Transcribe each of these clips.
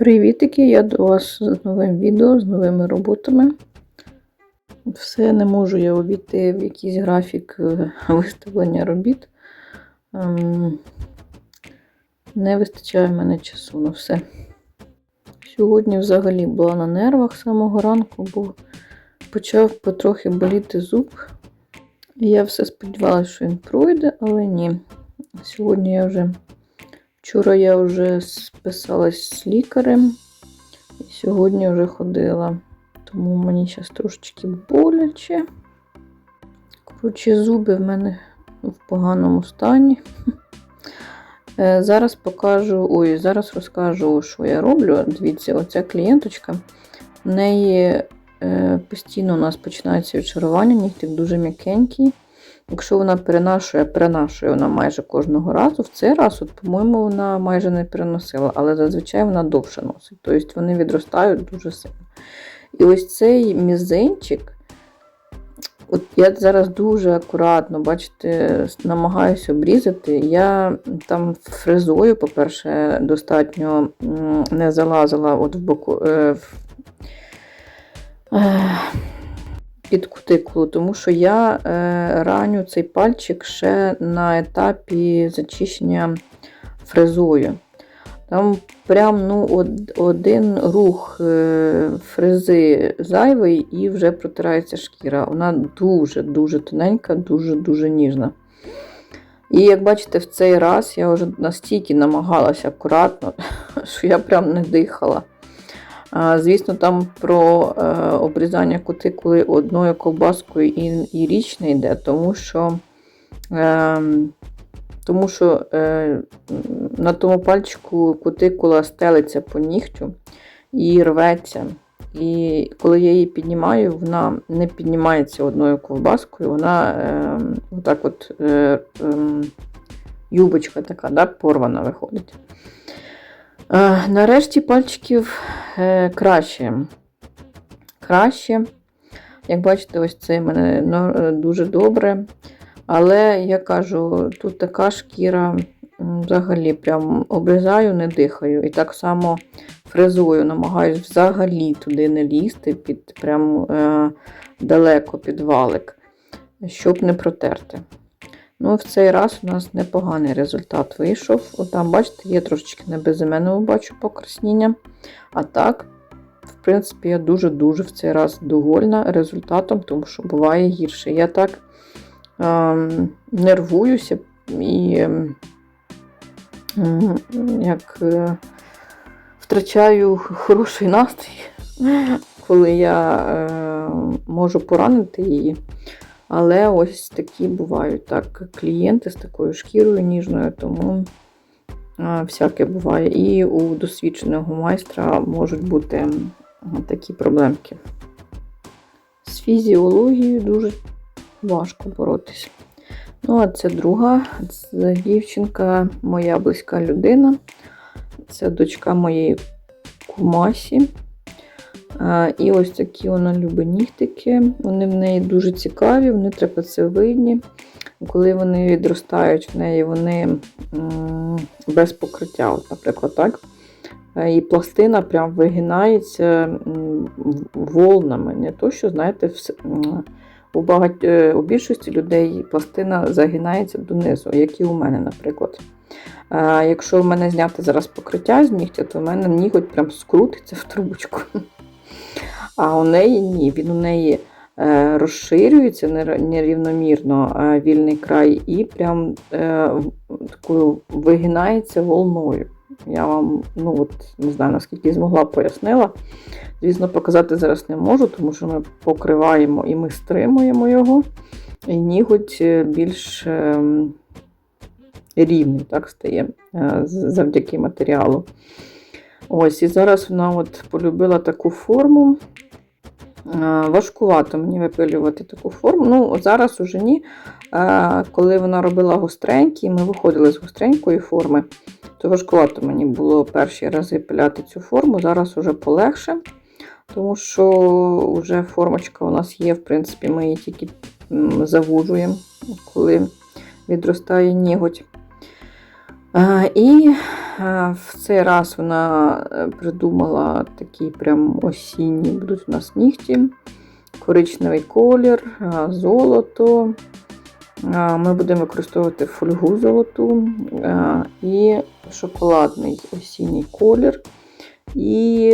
Привітики! Я до вас з новим відео, з новими роботами. Все не можу я обійти в якийсь графік е, виставлення робіт. Ем, Не вистачає в мене часу на все. Сьогодні взагалі була на нервах з самого ранку, бо почав потрохи боліти зуб. Я все сподівалася, що він пройде, але ні. Сьогодні я вже Вчора я вже списалась з лікарем, і сьогодні вже ходила. Тому мені зараз трошечки боляче. Коротше, зуби в мене в поганому стані. Е, Зараз покажу, ой, зараз розкажу, що я роблю. Дивіться, оця клієнточка, в неї е, постійно у нас починається відчарування, нігтик дуже м'якенький. Якщо вона перенашує, перенашує вона майже кожного разу. В цей раз, от, по-моєму, вона майже не переносила, але зазвичай вона довше носить. Тобто вони відростають дуже сильно. І ось цей мізинчик, от я зараз дуже акуратно, бачите, намагаюся обрізати. Я там фрезою, по-перше, достатньо не залазила от в боку. Е, в, е, під кутикулу, тому що я е, раню цей пальчик ще на етапі зачищення фрезою. Там прям ну, од, один рух е, фрези зайвий і вже протирається шкіра. Вона дуже-дуже тоненька, дуже-дуже ніжна. І як бачите, в цей раз я вже настільки намагалася акуратно, що я прям не дихала. Звісно, там про е, обрізання кутикули одною ковбаскою і річ не йде, тому що е, тому що е, на тому пальчику кутикула стелиться по нігтю і рветься. І коли я її піднімаю, вона не піднімається одною ковбаскою, вона е, отак от е, е, юбочка така да, порвана виходить. Е, нарешті пальчиків е, краще. Краще. Як бачите, ось це в мене ну, дуже добре. Але я кажу, тут така шкіра взагалі прям обрізаю, не дихаю. І так само фрезою намагаюся взагалі туди не лізти, під прям е, далеко під валик, щоб не протерти. Ну, в цей раз у нас непоганий результат вийшов. От там, бачите, є трошечки не безіменного бачу покраснення. А так, в принципі, я дуже-дуже в цей раз довольна результатом, тому що буває гірше. Я так ем, нервуюся і ем, як е, втрачаю хороший настрій, коли я е, можу поранити її. Але ось такі бувають так клієнти з такою шкірою ніжною, тому всяке буває. І у досвідченого майстра можуть бути такі проблемки. З фізіологією дуже важко боротися. Ну, а це друга це дівчинка, моя близька людина. Це дочка моєї кумасі. І ось такі вона любить нігтики. Вони в неї дуже цікаві, вони трапецевидні. Коли вони відростають в неї, вони без покриття, от, наприклад, так. І пластина прям вигинається волнами. Не то, що, знаєте, у багать... Е, у більшості людей пластина загинається донизу, як і у мене, наприклад. Якщо в мене зняти зараз покриття з нігтя, то в мене ніготь прям скрутиться в трубочку. А у неї ні, він у неї е, розширюється нерівномірно е, вільний край і прям е, такою вигинається волною. Я вам, ну от, не знаю, наскільки змогла пояснила. Звісно, показати зараз не можу, тому що ми покриваємо і ми стримуємо його, і ніготь більш ем, рівний так стає завдяки матеріалу. Ось, і зараз вона от полюбила таку форму. Важкувато мені випилювати таку форму. Ну, зараз уже ні. Коли вона робила гостренькі, ми виходили з гостренької форми, то важкувато мені було перші рази пиляти цю форму. Зараз уже полегше, тому що вже формочка у нас є, в принципі, ми її тільки завужуємо, коли відростає ніготь. Е, І е, в цей раз вона е, придумала такі прям осінні будуть у нас нігті, коричневий колір, золото. Ми будемо використовувати фольгу золоту і шоколадний осінній колір. І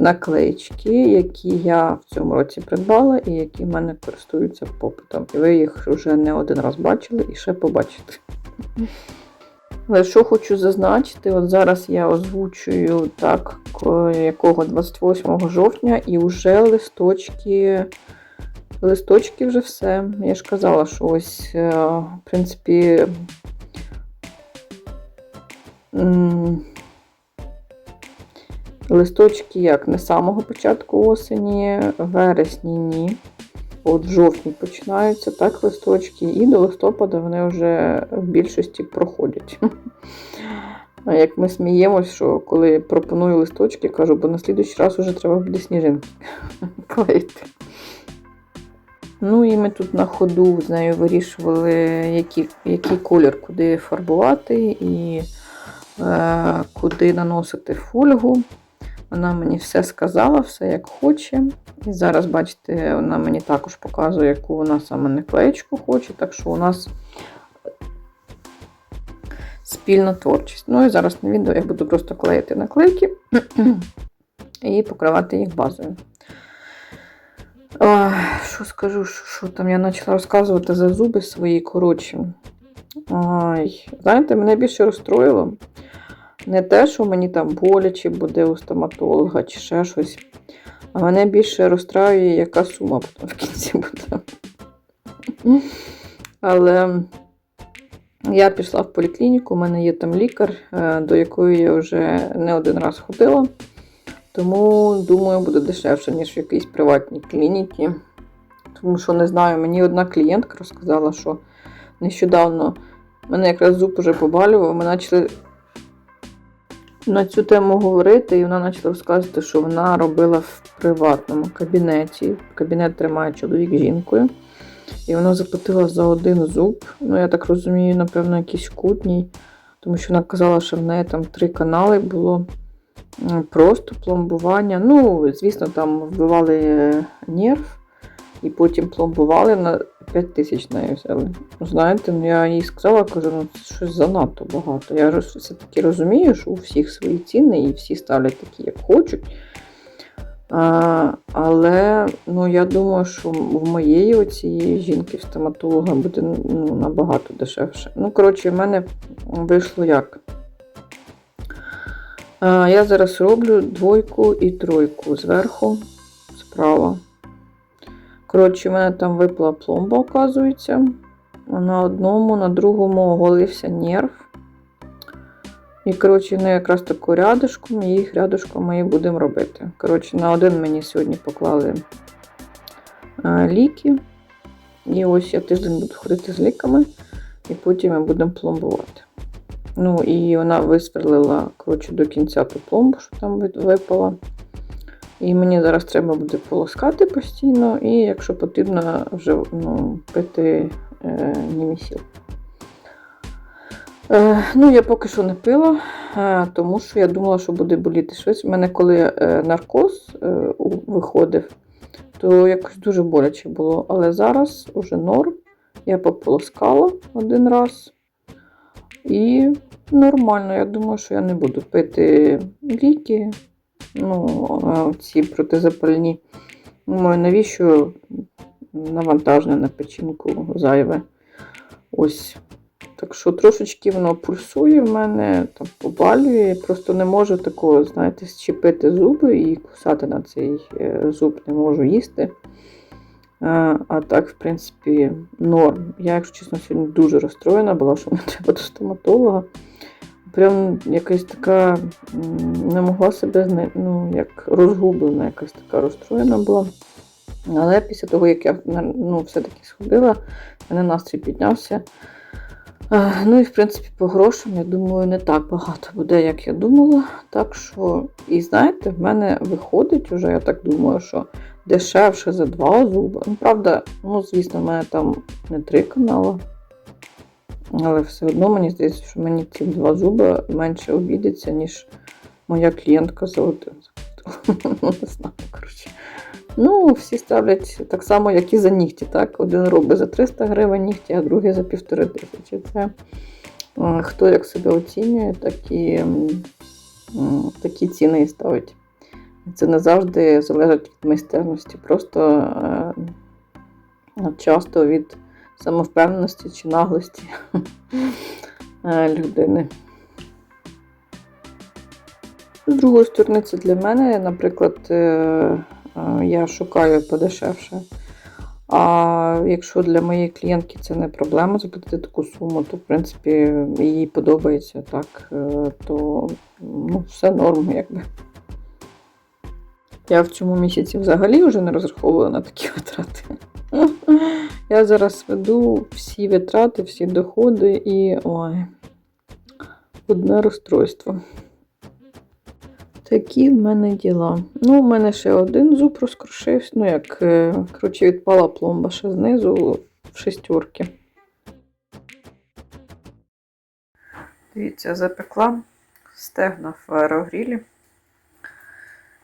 наклеїчки, які я в цьому році придбала і які в мене користуються попитом. І ви їх вже не один раз бачили і ще побачите. Але що хочу зазначити, от зараз я озвучую так, якого 28 жовтня, і вже листочки. Листочки вже все. Я ж казала, що ось, е, в принципі, листочки як не з самого початку осені, вересні ні. От в жовтні починаються так листочки, і до листопада вони вже в більшості проходять. Як ми сміємось, що коли пропоную листочки, кажу, бо на слідуючий раз вже треба буде сніжинки клеїти. Ну і ми тут на ходу з нею вирішували, який, який колір куди фарбувати і е, куди наносити фольгу. Вона мені все сказала, все як хоче. І зараз, бачите, вона мені також показує, яку вона саме наклеєчку хоче. Так що у нас спільна творчість. Ну і зараз на відео я буду просто клеїти наклейки і покривати їх базою. Що скажу, що, там я почала розказувати за зуби свої, коротше. Ой, знаєте, мене більше розстроїло. Не те, що мені там боляче буде у стоматолога чи ще щось. А мене більше розстраює, яка сума потім в кінці буде. Але я пішла в поліклініку, у мене є там лікар, е, до якої я вже не один раз ходила. Тому, думаю, буде дешевше, ніж в якійсь приватній клініці. Тому що не знаю, мені одна клієнтка розказала, що нещодавно мене якраз зуб уже побалював, ми почали на цю тему говорити, і вона почала розказувати, що вона робила в приватному кабінеті. Кабінет тримає чоловік жінкою. І вона заплатила за один зуб. Ну, я так розумію, напевно, якийсь кутній, тому що вона казала, що в неї там три канали було просто пломбування. Ну, звісно, там вбивали е, нерв і потім пломбували 5 тисяч нею взяли. Ну, Знаєте, ну я їй сказала, кажу, ну це щось занадто багато. Я все-таки розумію, що у всіх свої ціни і всі ставлять такі, як хочуть. А, але ну, я думаю, що в моєї оцієї жінки в стоматолога буде ну, набагато дешевше. Ну, коротше, в мене вийшло як. А, я зараз роблю двойку і тройку зверху, справа. Коротше, в мене там випала пломба, оказується. На одному, на другому оголився нерв. І, коротше, вони якраз таку рядышком, і їх рядышком ми і будемо робити. Коротше, на один мені сьогодні поклали ліки. І ось я тиждень буду ходити з ліками, і потім ми будемо пломбувати. Ну, і вона висверлила коротше, до кінця ту пломбу, що там випала. І мені зараз треба буде полоскати постійно, і якщо потрібно, вже ну, пити е, німісіл. Е, ну, я поки що не пила, е, тому що я думала, що буде боліти швидше. У мене коли е, наркоз е, виходив, то якось дуже боляче було. Але зараз уже норм. Я пополоскала один раз. І нормально. Я думаю, що я не буду пити ліки. Ну, ці протизапальні. Думаю, навіщо навантаження на печінку зайве. Ось. Так що трошечки воно пульсує в мене, там побалює. Просто не можу такого, знаєте, зчепити зуби і кусати на цей е, зуб не можу їсти. А, а так, в принципі, норм. Я, якщо чесно, сьогодні дуже розстроєна була, що мені треба до стоматолога. Прям якась така не могла себе зна- ну, як розгублена, якась така розстроєна була. Але після того, як я ну, все-таки сходила, мене настрій піднявся. Ну і в принципі, по грошам, я думаю, не так багато буде, як я думала. Так що, і знаєте, в мене виходить уже, я так думаю, що дешевше за два зуби. Ну, правда, ну, звісно, в мене там не три канали. Але все одно мені здається, що мені ці два зуби менше обійдеться, ніж моя клієнтка один. Ну, не знаю, коротше. Ну, всі ставлять так само, як і за нігті. Так? Один робить за 300 гривень нігті, а другий за півтори тисячі. Це хто як себе оцінює, так і, м, м, такі ціни і ставить. Це не завжди залежить від майстерності, просто е, часто від самовпевненості чи наглості е, людини. З другої сторони, це для мене, наприклад, е, е, я шукаю подешевше. А якщо для моєї клієнтки це не проблема заплатити таку суму, то в принципі їй подобається так, то ну, все норм, якби. Я в цьому місяці взагалі вже не розраховувала на такі витрати. Я зараз веду всі витрати, всі доходи і ой, одне розстройство. Такі в мене діла. Ну, у мене ще один зуб розкрушився. Ну, як, е, коротше, відпала пломба ще знизу в шестерки. Дивіться, запекла стегна в аерогрілі.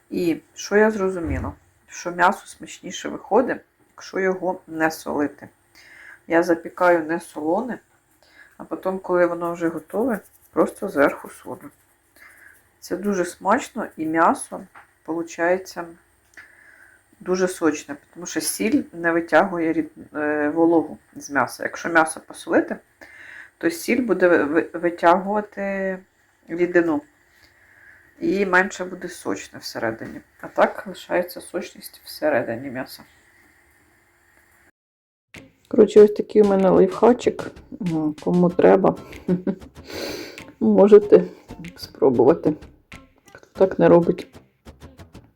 І що я зрозуміла? Що м'ясо смачніше виходить, якщо його не солити. Я запікаю не солоне, а потім, коли воно вже готове, просто зверху солю. Це дуже смачно і м'ясо виходить дуже сочне, тому що сіль не витягує е, вологу з м'яса. Якщо м'ясо посолити, то сіль буде витягувати рідину. І менше буде сочне всередині. А так лишається сочність всередині м'яса. Коротше, ось такий у мене лайфхачик. Кому треба, можете спробувати. Хто так не робить.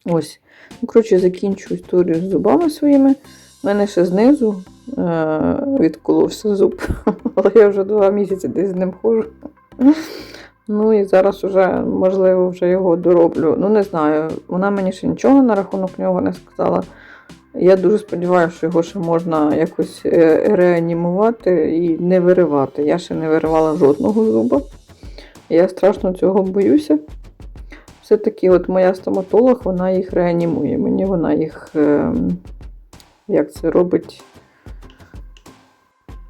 Ось. Ну, коротше, закінчу історію з зубами своїми. У мене ще знизу е- відколовся зуб, але я вже два місяці десь з ним ходжу. Ну і зараз вже, можливо, вже його дороблю. Ну, не знаю, вона мені ще нічого на рахунок нього не сказала. Я дуже сподіваюся, що його ще можна якось е, реанімувати і не виривати. Я ще не виривала жодного зуба. Я страшно цього боюся. Все-таки от моя стоматолог, вона їх реанімує. Мені вона їх, е, як це робить,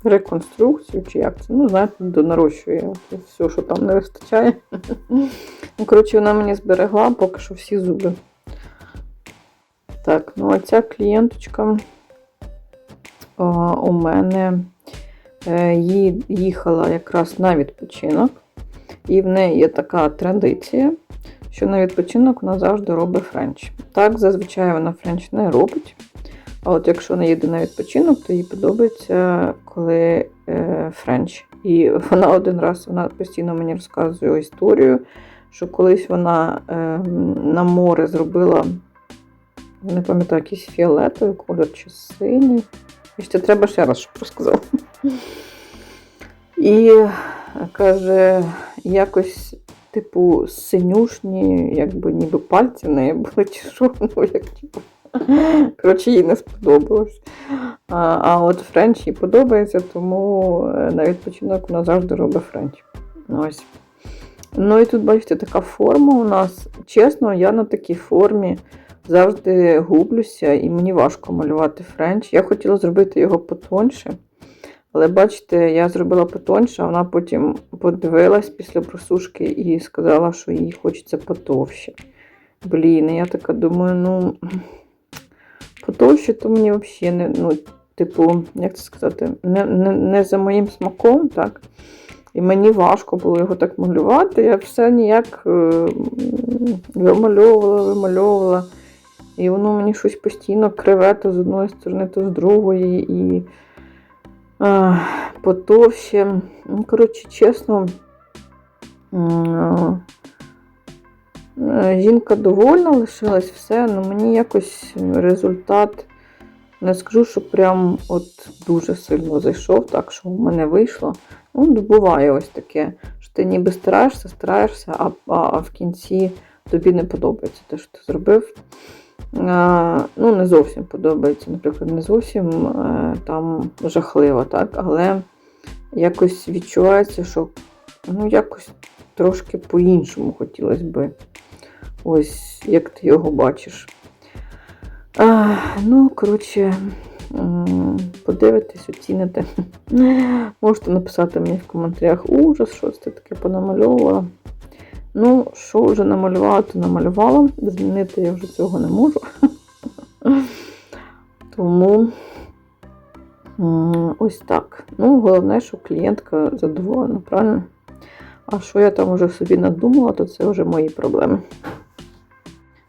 реконструкцію, чи як це? Ну, знаєте, донарощує все, що там не вистачає. Ну, коротше, вона мені зберегла поки що всі зуби. Так, ну а ця клієнточка а, у мене е, ї- їхала якраз на відпочинок, і в неї є така традиція, що на відпочинок вона завжди робить френч. Так, зазвичай вона френч не робить. А от якщо вона їде на відпочинок, то їй подобається, коли е, френч. І вона один раз вона постійно мені розказує історію, що колись вона е, на море зробила, не пам'ятаю, якийсь фіолетовий колір чи синій. І ще треба ще раз, щоб розказав. І каже, якось, типу, синюшні, якби ніби пальці в неї були, чи що, ну, як типу. Коротше, їй не сподобалось. А, а от френч їй подобається, тому е, на відпочинок вона завжди робить френч. Ось. Ну і тут, бачите, така форма у нас. Чесно, я на такій формі завжди гублюся і мені важко малювати френч. Я хотіла зробити його потоньше. Але бачите, я зробила потоньше, а вона потім подивилась після просушки і сказала, що їй хочеться потовще. Блін, я така думаю, ну потовще, то мені взагалі не, ну, типу, як це сказати, не, не, не за моїм смаком, так. І мені важко було його так малювати. Я все ніяк е, вимальовувала, вимальовувала. І воно мені щось постійно криве то з одної сторони, то з другої. І а, потовще. Ну, коротше, чесно, м, е, жінка довольна лишилась, все, але мені якось результат. Не скажу, що прям от дуже сильно зайшов, так що в мене вийшло. Ну, буває ось таке, що ти ніби стараєшся, стараєшся, а, а в кінці тобі не подобається те, що ти зробив. Ну, не зовсім подобається, наприклад, не зовсім е, там жахливо, так, але якось відчувається, що ну, якось трошки по-іншому хотілося би. Ось як ти його бачиш. А, ну, коротше, м, подивитесь, оціните. Можете написати мені в коментарях ужас, що це таке понамальовувала. Ну, що вже намалювала, то намалювала. Змінити я вже цього не можу. Тому ось так. Ну, головне, щоб клієнтка задоволена, правильно? А що я там вже собі надумала, то це вже мої проблеми.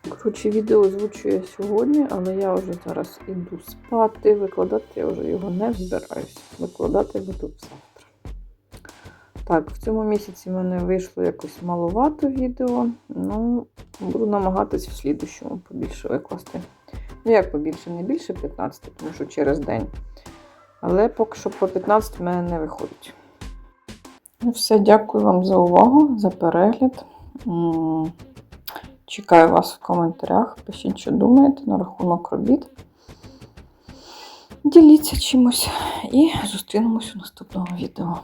Коротше, відео озвучую я сьогодні, але я вже зараз іду спати. Викладати я вже його не збираюся. Викладати буду завтра. Так, в цьому місяці в мене вийшло якось маловато відео. Ну, буду намагатись в слідущому побільше викласти. Ну, як побільше, не більше 15, тому що через день. Але поки що по 15 в мене не виходить. Ну, все, дякую вам за увагу, за перегляд. Чекаю вас в коментарях. Пишіть, що думаєте на рахунок робіт. Діліться чимось і зустрінемось у наступному відео.